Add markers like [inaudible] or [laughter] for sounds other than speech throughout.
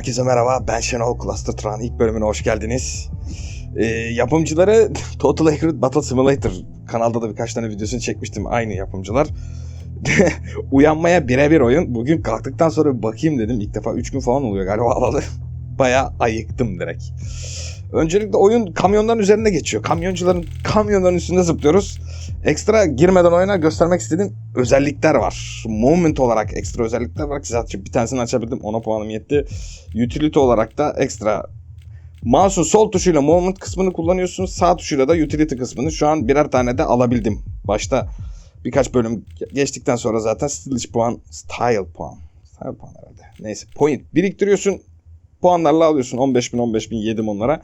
Herkese merhaba, ben Şenol Cluster Tran. İlk bölümüne hoş geldiniz. Ee, yapımcıları [laughs] Total Accurate Battle Simulator. Kanalda da birkaç tane videosunu çekmiştim. Aynı yapımcılar. [laughs] Uyanmaya birebir oyun. Bugün kalktıktan sonra bakayım dedim. İlk defa 3 gün falan oluyor galiba [laughs] alalı. Bayağı ayıktım direkt. Öncelikle oyun kamyonların üzerinde geçiyor. Kamyoncuların kamyonların üstünde zıplıyoruz. Ekstra girmeden oyuna göstermek istediğim özellikler var. Moment olarak ekstra özellikler var. Zaten bir tanesini açabildim. Ona puanım yetti. Utility olarak da ekstra Mouse'un sol tuşuyla movement kısmını kullanıyorsunuz. Sağ tuşuyla da utility kısmını. Şu an birer tane de alabildim. Başta birkaç bölüm geçtikten sonra zaten style puan, style puan. Style puan herhalde. Neyse point biriktiriyorsun. Puanlarla alıyorsun. 15 bin 15 bin yedim onlara.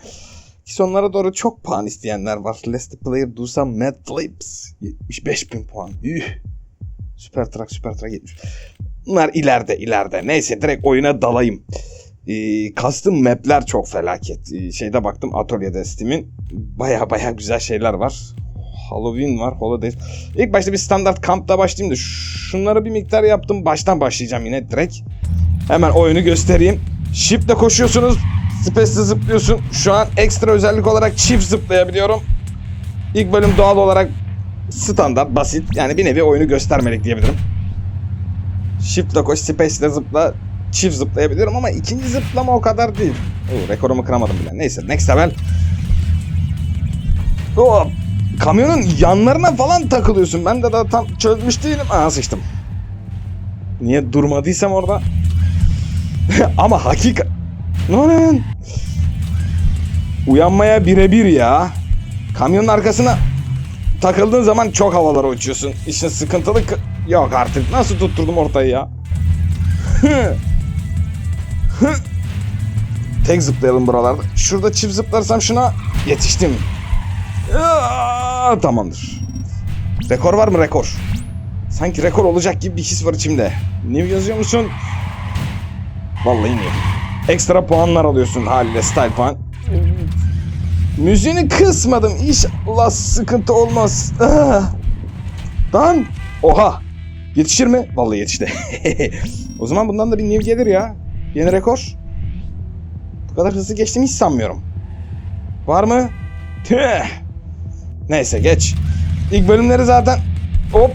Ki sonlara doğru çok puan isteyenler var. The player do mad flips. 75 bin puan. Üh. Süper Truck, Süper Truck 70. Bunlar ileride, ileride. Neyse direkt oyuna dalayım. Ee, map'ler çok felaket. Ee, şeyde baktım atölyede Steam'in. Baya baya güzel şeyler var. Halloween var, Holiday. İlk başta bir standart kampta başlayayım da şunları bir miktar yaptım. Baştan başlayacağım yine direkt. Hemen oyunu göstereyim. Shift'le koşuyorsunuz. Space'le zıplıyorsun. Şu an ekstra özellik olarak çift zıplayabiliyorum. İlk bölüm doğal olarak standart, basit. Yani bir nevi oyunu göstermelik diyebilirim. Shift'le koş, Space'le zıpla. Çift zıplayabiliyorum ama ikinci zıplama o kadar değil. Oo, rekorumu kıramadım bile. Neyse next level. Oo, kamyonun yanlarına falan takılıyorsun. Ben de daha tam çözmüş değilim. Aa sıçtım. Niye durmadıysam orada? [laughs] ama hakika... Lan! Uyanmaya birebir ya. Kamyonun arkasına takıldığın zaman çok havalara uçuyorsun. İşin sıkıntılı... kı- Yok artık. Nasıl tutturdum ortayı ya? [laughs] Tek zıplayalım buralarda. Şurada çift zıplarsam şuna yetiştim. Aa, tamamdır. Rekor var mı rekor? Sanki rekor olacak gibi bir his var içimde. New yazıyor musun? Vallahi new. Ekstra puanlar alıyorsun haliyle style puan. Müziğini kısmadım. İnşallah sıkıntı olmaz. Ah. Lan. Oha. Yetişir mi? Vallahi yetişti. [laughs] o zaman bundan da bir new gelir ya. Yeni rekor. Bu kadar hızlı geçtiğimi hiç sanmıyorum. Var mı? Tüh. Neyse geç. İlk bölümleri zaten hop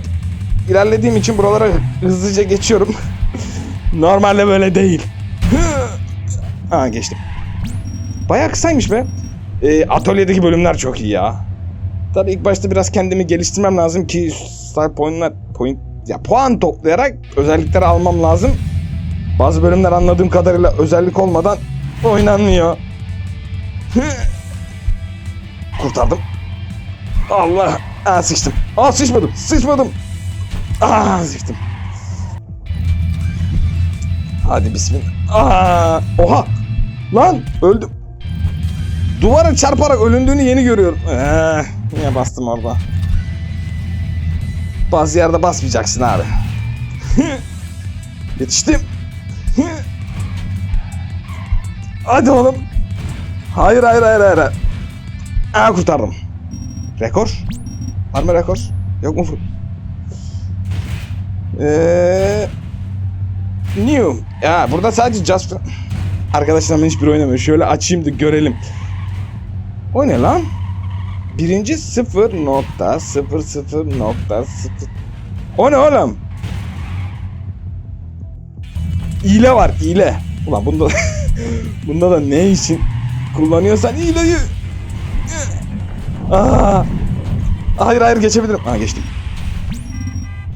ilerlediğim için buralara hızlıca geçiyorum. [laughs] Normalde böyle değil. Ha geçtim. Bayağı kısaymış be. Ee, atölyedeki bölümler çok iyi ya. Tabii ilk başta biraz kendimi geliştirmem lazım ki style point'lar point ya puan toplayarak özellikleri almam lazım. Bazı bölümler anladığım kadarıyla özellik olmadan oynanmıyor. [laughs] Kurtardım. Allah. Aa sıçtım. Aa sıçmadım. Sıçmadım. Aa sıçtım. Hadi bismillah. Aa, oha. Lan öldüm. Duvara çarparak ölündüğünü yeni görüyorum. Ee, niye bastım orada? Bazı yerde basmayacaksın abi. [laughs] Yetiştim. Hadi oğlum. Hayır hayır hayır hayır. Aa kurtardım. Rekor? Var mı rekor? Yok mu? Eee... New. Ya burada sadece Just... Arkadaşlarımın hiçbir oynamıyor. Şöyle açayım da görelim. O ne lan? Birinci sıfır nokta sıfır sıfır nokta sıfır. O ne oğlum? İle var ile. Ulan bunda [laughs] bunda da ne için kullanıyorsan ileyi. Aa. Hayır hayır geçebilirim. Ha geçtim.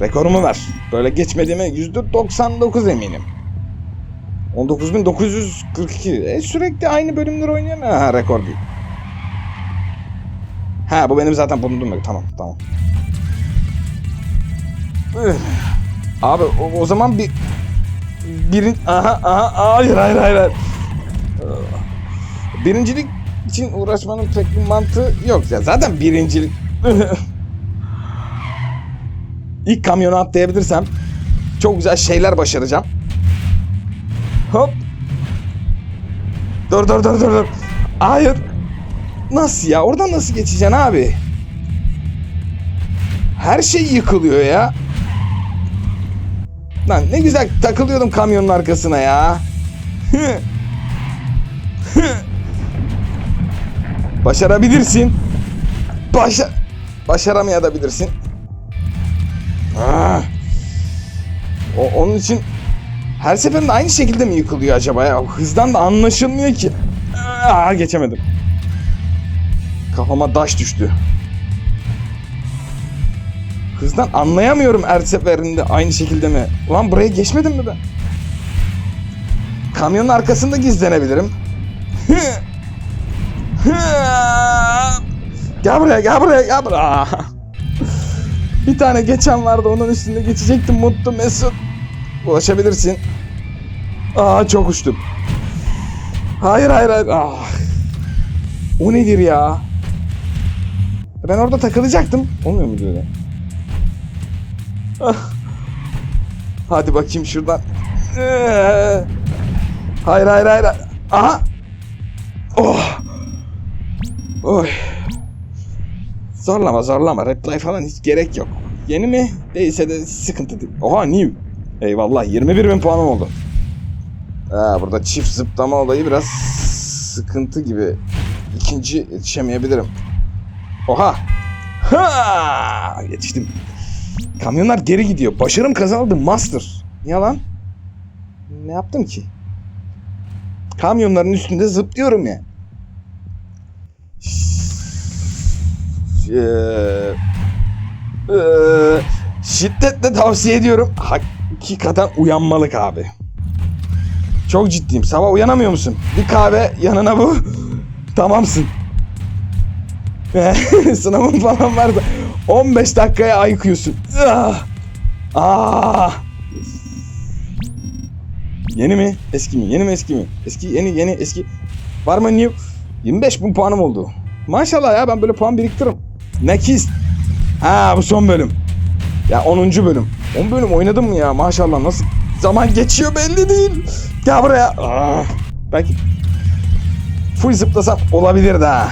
Rekorumu ver. Böyle geçmediğime %99 eminim. 19.942. E, sürekli aynı bölümleri oynuyorum. Ha rekor değil. Ha bu benim zaten bulunduğum. Tamam tamam. Üf. Abi o, o zaman bir birin aha aha hayır hayır hayır. hayır. Birincilik için uğraşmanın pek bir mantığı yok ya. Zaten birincilik [laughs] İlk kamyona atlayabilirsem çok güzel şeyler başaracağım. Hop. Dur dur dur dur dur. Hayır. Nasıl ya? Oradan nasıl geçeceksin abi? Her şey yıkılıyor ya. Lan ne güzel takılıyordum kamyonun arkasına ya. [laughs] Başarabilirsin. Başa başaramayabilirsin. Ah. O onun için her seferinde aynı şekilde mi yıkılıyor acaba ya? Hızdan da anlaşılmıyor ki. Aa, geçemedim. Kafama taş düştü. Hızdan anlayamıyorum her seferinde aynı şekilde mi? Ulan buraya geçmedim mi ben? Kamyonun arkasında gizlenebilirim. gel buraya gel buraya gel buraya. Bir tane geçen vardı onun üstünde geçecektim mutlu mesut. Ulaşabilirsin. Aa çok uçtum. Hayır hayır hayır. Ah. O nedir ya? Ben orada takılacaktım. Olmuyor mu öyle? Ah. Hadi bakayım şuradan. Ee. Hayır hayır hayır. Aha. Oh. Oy. Zorlama zorlama. Reply falan hiç gerek yok. Yeni mi? Değilse de sıkıntı değil. Oha new. Eyvallah 21 bin puanım oldu. Ha, burada çift zıplama olayı biraz sıkıntı gibi. İkinci yetişemeyebilirim. Oha. Ha! Yetiştim. Kamyonlar geri gidiyor. Başarım kazandı Master. Niye lan? Ne yaptım ki? Kamyonların üstünde zıplıyorum ya. Ee, ee, şiddetle tavsiye ediyorum. Hakikaten uyanmalık abi. Çok ciddiyim. Sabah uyanamıyor musun? Bir kahve yanına bu. [laughs] Tamamsın. [laughs] Sınavın falan varsa 15 dakikaya ayıkıyorsun. Ah! Ah! Yeni mi? Eski mi? Yeni mi eski mi? Eski yeni yeni eski. Var mı new? 25 bin puanım oldu. Maşallah ya ben böyle puan biriktiririm. Next. Ha bu son bölüm. Ya 10. bölüm. 10 bölüm oynadım mı ya maşallah nasıl zaman geçiyor belli değil. Gel buraya. Ah, belki full zıplasam olabilir daha.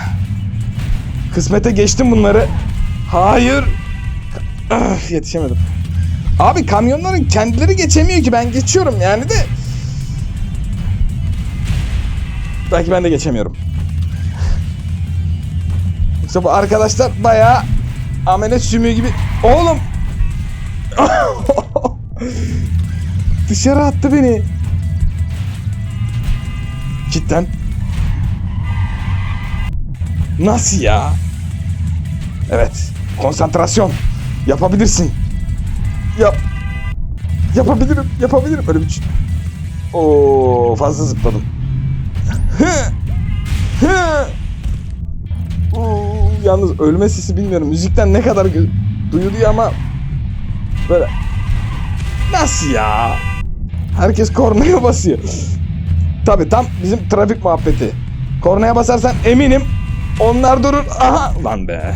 Kısmete geçtim bunları. Hayır. Ah, yetişemedim. Abi kamyonların kendileri geçemiyor ki ben geçiyorum yani de. Belki ben de geçemiyorum. Yoksa bu arkadaşlar bayağı amele sümüğü gibi. Oğlum. [laughs] Dışarı attı beni. Cidden. Nasıl ya? Evet. Konsantrasyon. Yapabilirsin. Yap. Yapabilirim. Yapabilirim. Öyle bir şey. Oo, fazla zıpladım. Oo, yalnız ölme sesi bilmiyorum. Müzikten ne kadar duyuluyor ama böyle nasıl ya? Herkes kornaya basıyor. Tabi tam bizim trafik muhabbeti. Kornaya basarsan eminim onlar durur. Aha lan be.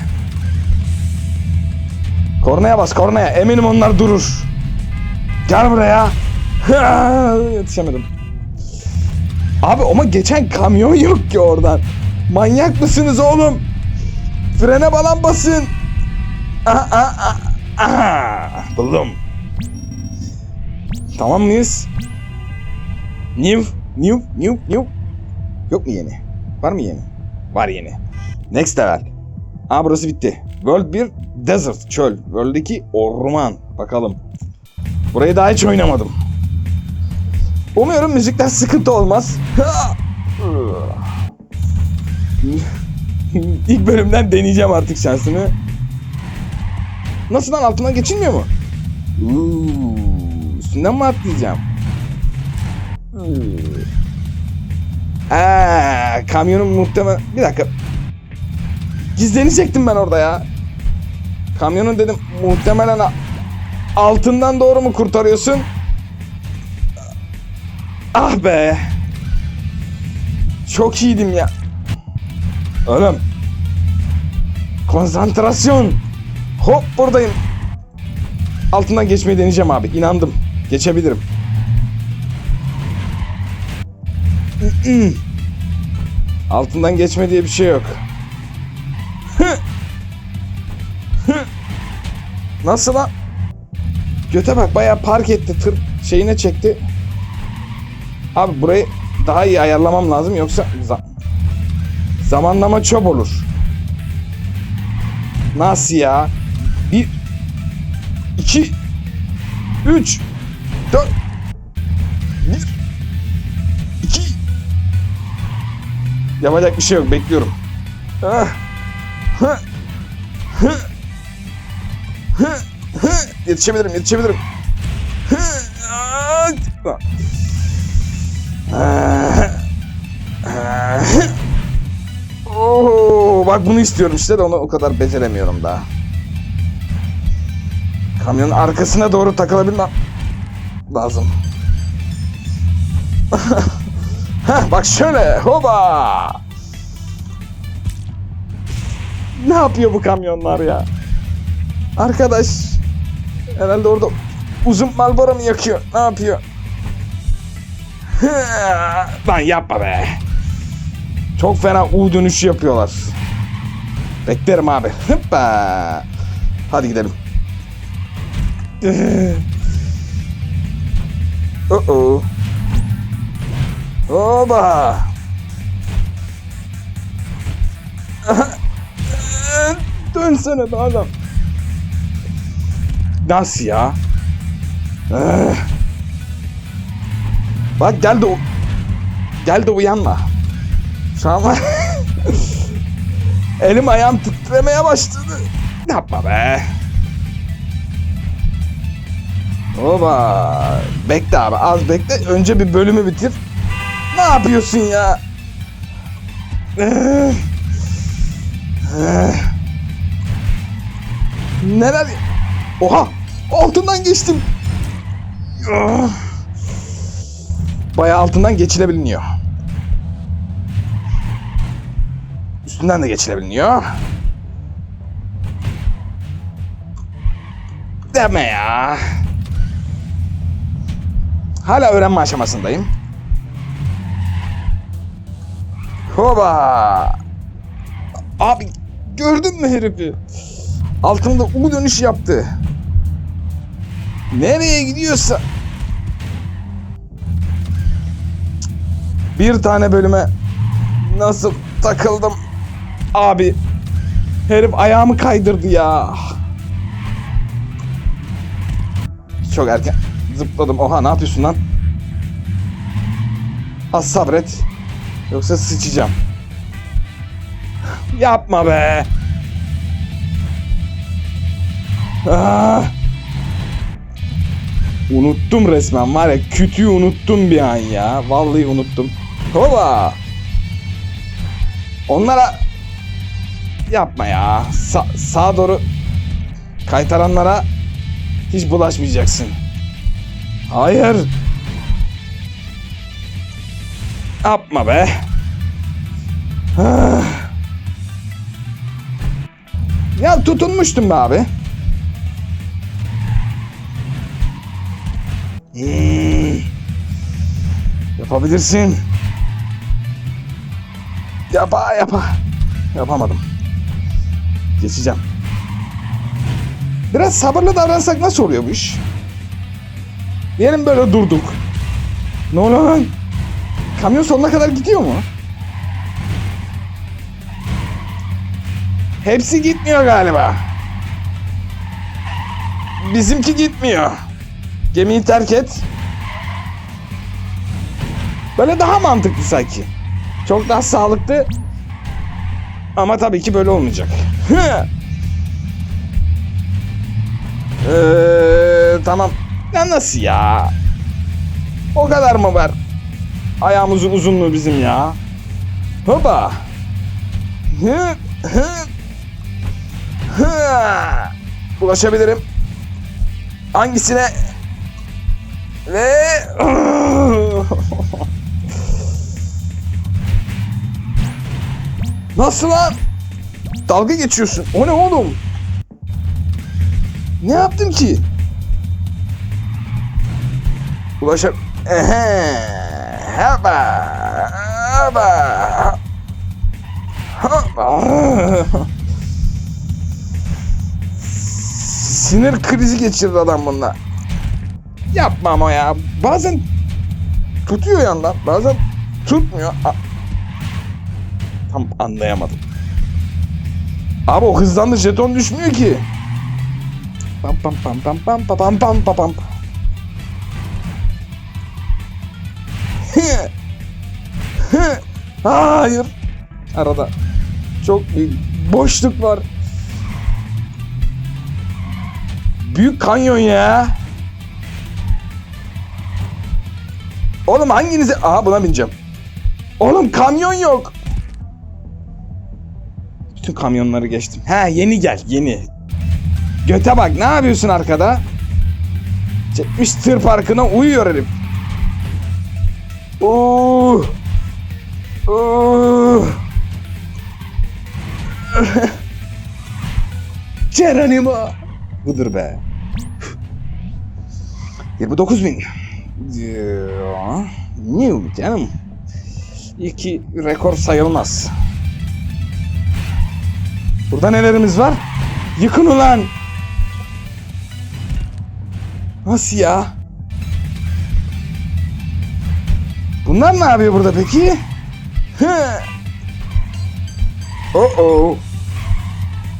Kornaya bas kornaya. Eminim onlar durur. Gel buraya. Yetişemedim. Abi ama geçen kamyon yok ki oradan. Manyak mısınız oğlum? Frene falan basın. Aha, aha, aha. Buldum. Tamam mıyız? New, new, new, new. Yok mu yeni? Var mı yeni? Var yeni. Next level. Aa burası bitti. World 1 Desert, çöl. World 2 orman. Bakalım. Burayı daha hiç oynamadım. Umuyorum müzikten sıkıntı olmaz. [laughs] İlk bölümden deneyeceğim artık şansımı. Nasıl lan altından geçilmiyor mu? Uuu, üstünden mi atlayacağım? Aa, kamyonun muhtemel... Bir dakika. Gizlenecektim ben orada ya. Kamyonun dedim muhtemelen altından doğru mu kurtarıyorsun? Ah be. Çok iyiydim ya. Oğlum. Konsantrasyon. Hop buradayım. Altından geçmeyi deneyeceğim abi. İnandım. Geçebilirim. [clears throat] Altından geçme diye bir şey yok. [clears throat] Nasıl lan? Göte bak bayağı park etti. Tır şeyine çekti. Abi burayı daha iyi ayarlamam lazım yoksa za- Zamanlama çöp olur. Nasıl ya? Bir, iki, üç, dört, bir, iki. Yapacak bir şey yok. Bekliyorum. Ah. Hı. Hı. Hı. Hı. Yetişebilirim, yetişebilirim. Hı. Ah. Oo, bak bunu istiyorum işte de onu o kadar beceremiyorum daha. Kamyonun arkasına doğru takılabilmem lazım. [laughs] Heh, bak şöyle hoba. Ne yapıyor bu kamyonlar ya? Arkadaş herhalde orada uzun Marlboro mu yakıyor? Ne yapıyor? Lan yapma be. Çok fena U dönüşü yapıyorlar. Beklerim abi. Hoppa. Hadi gidelim. Oh oh. Oba. Dönsene be adam. Nasıl ya? Bak gel de gel de uyanma. Şu [laughs] an Elim ayağım titremeye başladı. Yapma be. Oba. Bekle abi az bekle. Önce bir bölümü bitir. Ne yapıyorsun ya? Neler? Oha! Altından geçtim. Bayağı altından geçilebiliyor. Üstünden de geçilebiliyor. Deme ya. Hala öğrenme aşamasındayım. Hoba. Abi gördün mü herifi? Altında U dönüş yaptı. Nereye gidiyorsa. Bir tane bölüme nasıl takıldım. Abi herif ayağımı kaydırdı ya. Çok erken zıpladım. Oha ne yapıyorsun lan? Az sabret. Yoksa sıçacağım. [laughs] Yapma be. Ah. Unuttum resmen var ya kütüğü unuttum bir an ya. Vallahi unuttum. Hoba. Onlara yapma ya. Sa sağa doğru kaytaranlara hiç bulaşmayacaksın. Hayır. Yapma be. Ah. Ya tutunmuştum be abi. Hmm. Yapabilirsin. Yapa yapa. Yapamadım. Geçeceğim. Biraz sabırlı davransak nasıl oluyor bu iş? Diyelim böyle durduk. Ne oluyor lan? Kamyon sonuna kadar gidiyor mu? Hepsi gitmiyor galiba. Bizimki gitmiyor. Gemiyi terk et. Böyle daha mantıklı sanki. Çok daha sağlıklı. Ama tabii ki böyle olmayacak. Eee, tamam. Ya nasıl ya? O kadar mı var? Ayağımızın uzunluğu bizim ya. Hopa. Hı, hı. Hı. Ulaşabilirim. Hangisine? Ve [laughs] Nasıl lan? Dalga geçiyorsun. O ne oğlum? Ne yaptım ki? Ulaşır. Ehe. Haba. Haba. Sinir krizi geçirdi adam bununla. Yapma ama ya. Bazen tutuyor yandan. Bazen tutmuyor. A- Tam anlayamadım. Abi o hızlandı jeton düşmüyor ki. Pam pam pam pam pam pam pam pam pam pam. Hayır. Arada çok büyük boşluk var. Büyük kanyon ya. Oğlum hanginize... Aha buna bineceğim. Oğlum kamyon yok. Bütün kamyonları geçtim. Ha yeni gel yeni. Göte bak ne yapıyorsun arkada? Çekmiş tır parkına uyuyor herif. Oo. Geronimo. Budur be. 29 bin. New canım. İki rekor sayılmaz. Burada nelerimiz var? Yıkın ulan. Nasıl ya? Bunlar ne yapıyor burada peki? Oh oh.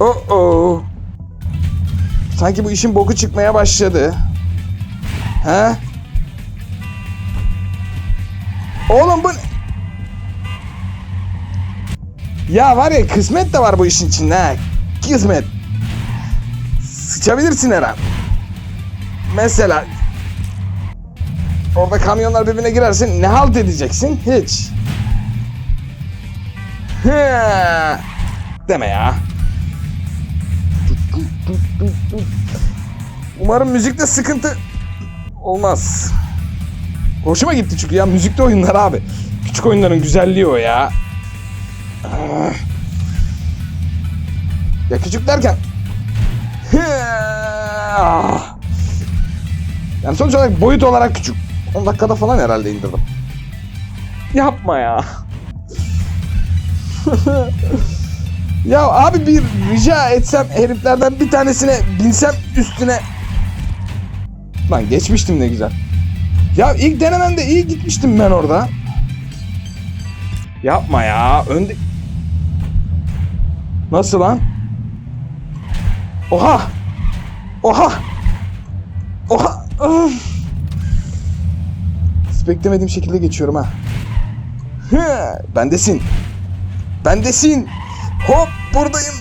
Oh oh. Sanki bu işin boku çıkmaya başladı. He? Oğlum bu... Ya var ya kısmet de var bu işin içinde ha. Kısmet. Sıçabilirsin her. Mesela... Orada kamyonlar birbirine girerse ne halt edeceksin? Hiç. Deme ya. Umarım müzikte sıkıntı olmaz. Hoşuma gitti çünkü ya müzikte oyunlar abi. Küçük oyunların güzelliği o ya. Ya küçük derken... Yani sonuç olarak boyut olarak küçük. 10 dakikada falan herhalde indirdim. Yapma ya. [laughs] ya abi bir rica etsem heriflerden bir tanesine binsem üstüne. Lan geçmiştim ne güzel. Ya ilk denememde iyi gitmiştim ben orada. Yapma ya. Önde... Nasıl lan? Oha! Oha! Oha! Öf! Beklemediğim şekilde geçiyorum ha. Hı, bendesin. Bendesin. Hop buradayım.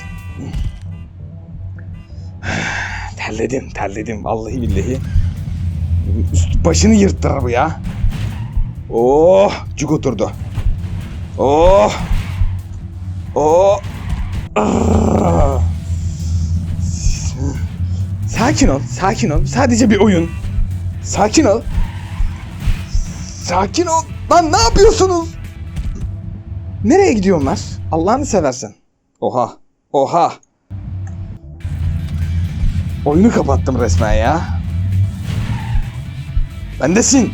Terledim, terledim. Vallahi billahi. Üst başını yırttır bu ya. Oh, cuk oturdu. Oh. Oh. Sakin ol, sakin ol. Sadece bir oyun. Sakin ol. Sakin ol. Lan ne yapıyorsunuz? Nereye gidiyorlar? Allah'ını seversen. Oha. Oha. Oyunu kapattım resmen ya. Bendesin.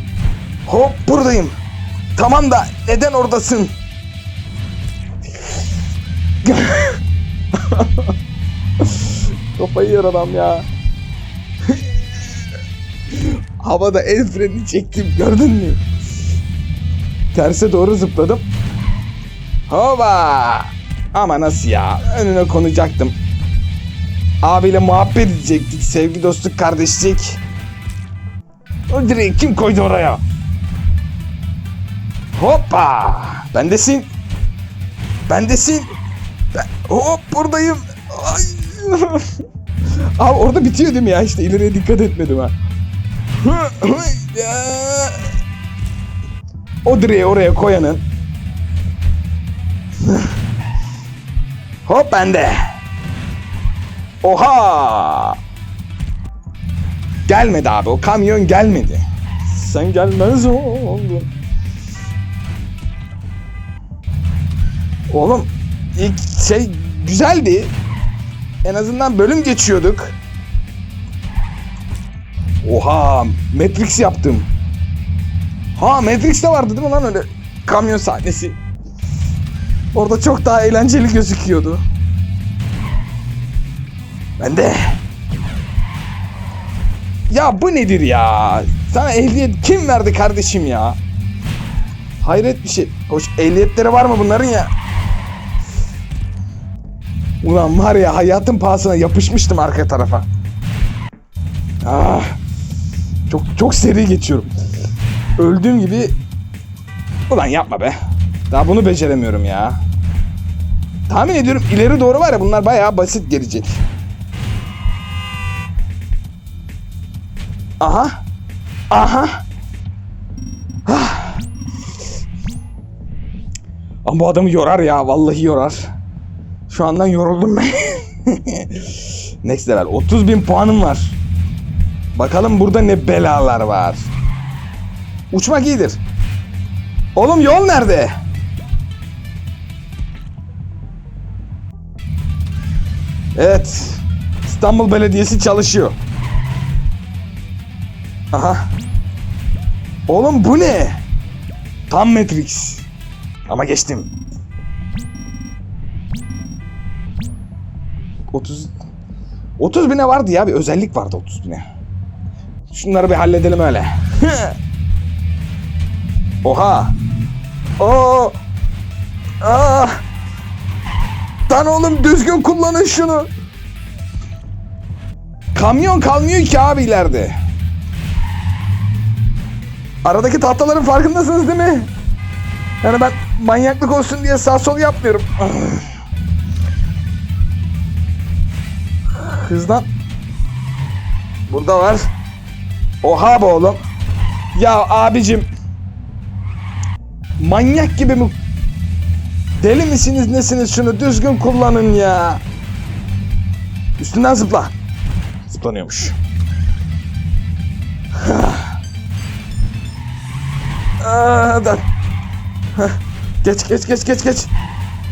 Hop buradayım. Tamam da neden oradasın? Kafayı yer adam ya. Havada el freni çektim gördün mü? Terse doğru zıpladım. Hova! Ama nasıl ya? Önüne konacaktım. Abiyle muhabbet edecektik. Sevgi, dostluk, kardeşlik. O direği kim koydu oraya? Hoppa! Bendesin. Bendesin. Ben... Hop buradayım. Ay. [laughs] Abi orada bitiyor değil mi ya? İşte ileriye dikkat etmedim ha. O direği oraya koyanın. Hop bende. Oha! Gelmedi abi o kamyon gelmedi. Sen gelmez oldun. Oğlum ilk şey güzeldi. En azından bölüm geçiyorduk. Oha Matrix yaptım. Ha Matrix'te vardı değil mi lan öyle kamyon sahnesi. Orada çok daha eğlenceli gözüküyordu. Ben de. Ya bu nedir ya? Sana ehliyet kim verdi kardeşim ya? Hayret bir şey. Hoş ehliyetleri var mı bunların ya? Ulan var ya hayatın pahasına yapışmıştım arka tarafa. Ah. Çok çok seri geçiyorum. Öldüğüm gibi Ulan yapma be. Daha bunu beceremiyorum ya. Tahmin ediyorum ileri doğru var ya bunlar bayağı basit gelecek. Aha. Aha. Ah. Ama bu adamı yorar ya. Vallahi yorar. Şu andan yoruldum ben. [laughs] Next level. 30 bin puanım var. Bakalım burada ne belalar var. Uçmak iyidir. Oğlum yol nerede? Evet. İstanbul Belediyesi çalışıyor. Aha. Oğlum bu ne? Tam Matrix. Ama geçtim. 30 30 bine vardı ya bir özellik vardı 30 bine. Şunları bir halledelim öyle. [laughs] Oha. Oo. Aa. Lan oğlum düzgün kullanın şunu. Kamyon kalmıyor ki abi ileride. Aradaki tahtaların farkındasınız değil mi? Yani ben manyaklık olsun diye sağ sol yapmıyorum. [sighs] Hızdan. Burada var. Oha be oğlum. Ya abicim. Manyak gibi mi? Deli misiniz nesiniz şunu düzgün kullanın ya. Üstünden zıpla. Zıplanıyormuş. [sighs] Aa, da. Heh, Geç geç geç geç geç.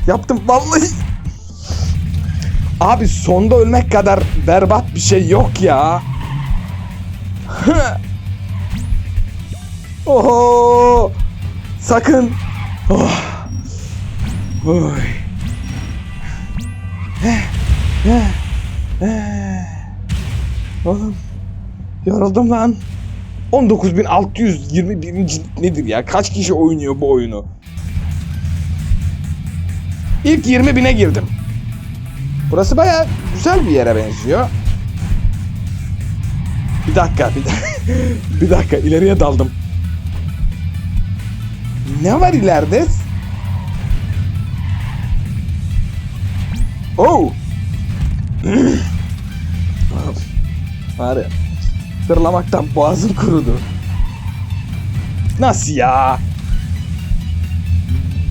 Yaptım vallahi. Abi sonda ölmek kadar berbat bir şey yok ya. [laughs] Oho! Sakın. Oh. Oy. Oğlum. Yoruldum lan. 19.621. nedir ya? Kaç kişi oynuyor bu oyunu? İlk 20 bine girdim. Burası baya güzel bir yere benziyor. Bir dakika, bir dakika. [laughs] bir dakika, ileriye daldım. Ne var ileride? Oh! [clears throat] var ya, fırlamaktan boğazım kurudu. Nasıl ya?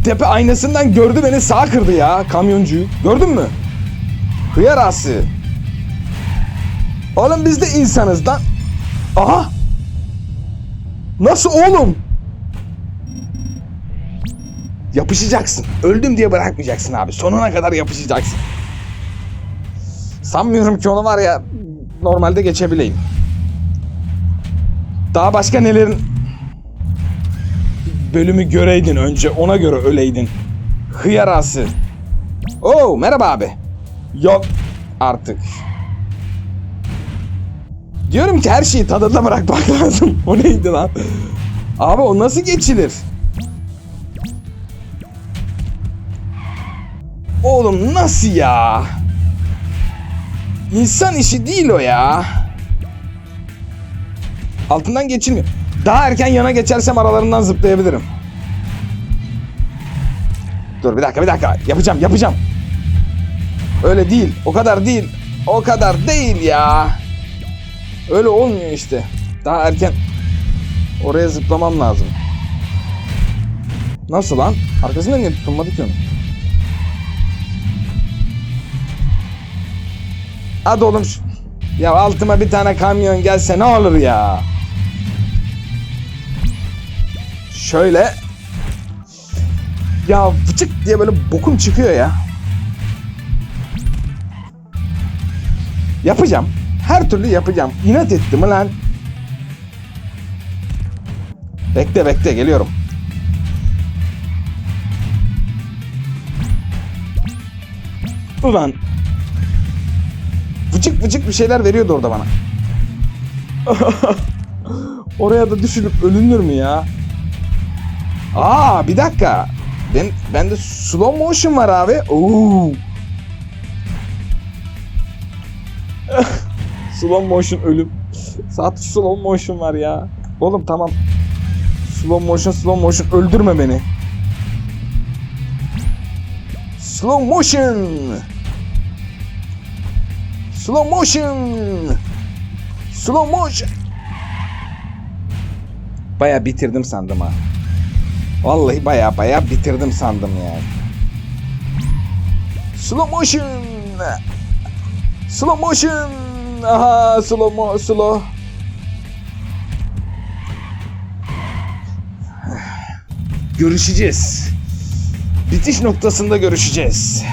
Tepe aynasından gördü beni sağ kırdı ya kamyoncuyu. Gördün mü? Hıyar ağası. Oğlum biz de insanız lan. Aha. Nasıl oğlum? Yapışacaksın. Öldüm diye bırakmayacaksın abi. Sonuna kadar yapışacaksın. Sanmıyorum ki onu var ya normalde geçebileyim. Daha başka nelerin bölümü göreydin önce ona göre öleydin. Hıyarası. Oo merhaba abi. Yok artık. Diyorum ki her şeyi tadında bırakmak lazım. [laughs] O neydi lan? Abi o nasıl geçilir? Oğlum nasıl ya? İnsan işi değil o ya. Altından geçilmiyor. Daha erken yana geçersem aralarından zıplayabilirim. Dur bir dakika bir dakika. Yapacağım yapacağım. Öyle değil. O kadar değil. O kadar değil ya. Öyle olmuyor işte. Daha erken oraya zıplamam lazım. Nasıl lan? Arkasında niye tutunmadı ki onun? Hadi oğlum. şu- Ya altıma bir tane kamyon gelse ne olur ya. Şöyle. Ya vıcık diye böyle bokum çıkıyor ya. Yapacağım. Her türlü yapacağım. İnat ettim lan. Bekle bekle geliyorum. Ulan. Vıcık vıcık bir şeyler veriyordu orada bana. [laughs] Oraya da düşürüp ölünür mü ya? Aa bir dakika. Ben bende slow motion var abi. Oo. [laughs] slow motion ölüm. Saat slow motion var ya. Oğlum tamam. Slow motion slow motion öldürme beni. Slow motion. Slow motion. Slow motion. Baya bitirdim sandım ha. Vallahi baya baya bitirdim sandım yani. Slow motion. Slow motion. Aha slow mo slow. Görüşeceğiz. Bitiş noktasında görüşeceğiz.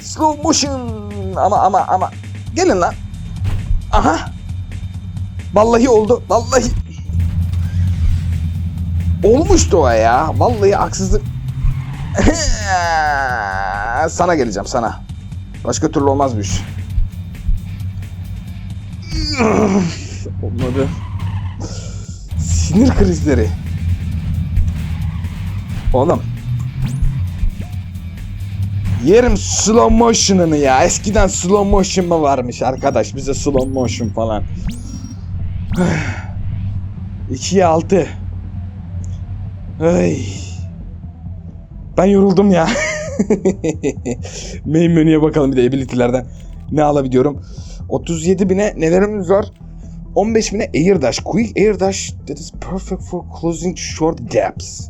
Slow motion. Ama ama ama. Gelin lan. Aha. Vallahi oldu. Vallahi. Olmuştu o ya. Vallahi haksızlık. [laughs] sana geleceğim sana. Başka türlü olmaz bu iş. Olmadı. Sinir krizleri. Oğlum. Yerim slow motion'ını ya. Eskiden slow motion mı varmış arkadaş? Bize slow motion falan. [sighs] 2'ye 6. Ay. Ben yoruldum ya. [laughs] Main menüye bakalım bir de ability'lerden ne alabiliyorum. 37 bine nelerimiz var? 15 bine air dash. Quick air dash that is perfect for closing short gaps.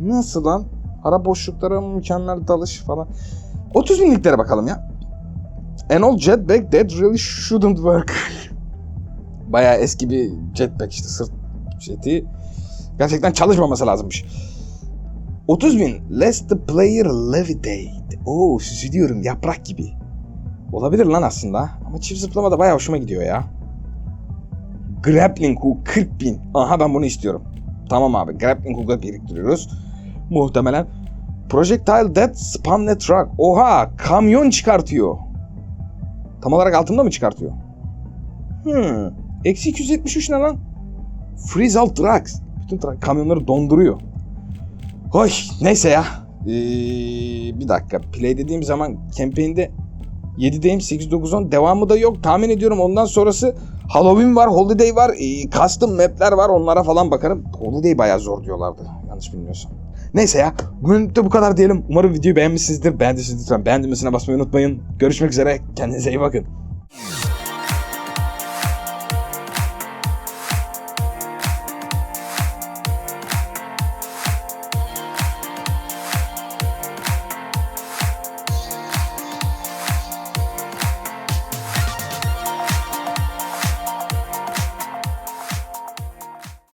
Nasıl lan? Ara boşluklara mükemmel dalış falan. 30 binliklere bakalım ya. An old jetpack that really shouldn't work. [laughs] Bayağı eski bir jetpack işte sırt jeti. Gerçekten çalışmaması lazımmış. 30 bin. Let the player levitate. Oo süzülüyorum yaprak gibi. Olabilir lan aslında. Ama çift zıplama da bayağı hoşuma gidiyor ya. Grappling hook 40 bin. Aha ben bunu istiyorum. Tamam abi. Grappling hook'a biriktiriyoruz. Muhtemelen. Projectile that spam net truck. Oha kamyon çıkartıyor. Tam olarak altında mı çıkartıyor? Hmm. Eksi 273 ne lan? Freeze all trucks. Bütün truck, kamyonları donduruyor. Hoy neyse ya. Ee, bir dakika. Play dediğim zaman campaign'de 7'deyim 8 9 10 devamı da yok. Tahmin ediyorum ondan sonrası Halloween var, Holiday var, e, custom map'ler var. Onlara falan bakarım. Holiday bayağı zor diyorlardı. Yanlış bilmiyorsam. Neyse ya. Bugün de bu kadar diyelim. Umarım videoyu beğenmişsinizdir. Beğendiyseniz lütfen beğendiğimesine basmayı unutmayın. Görüşmek üzere. Kendinize iyi bakın.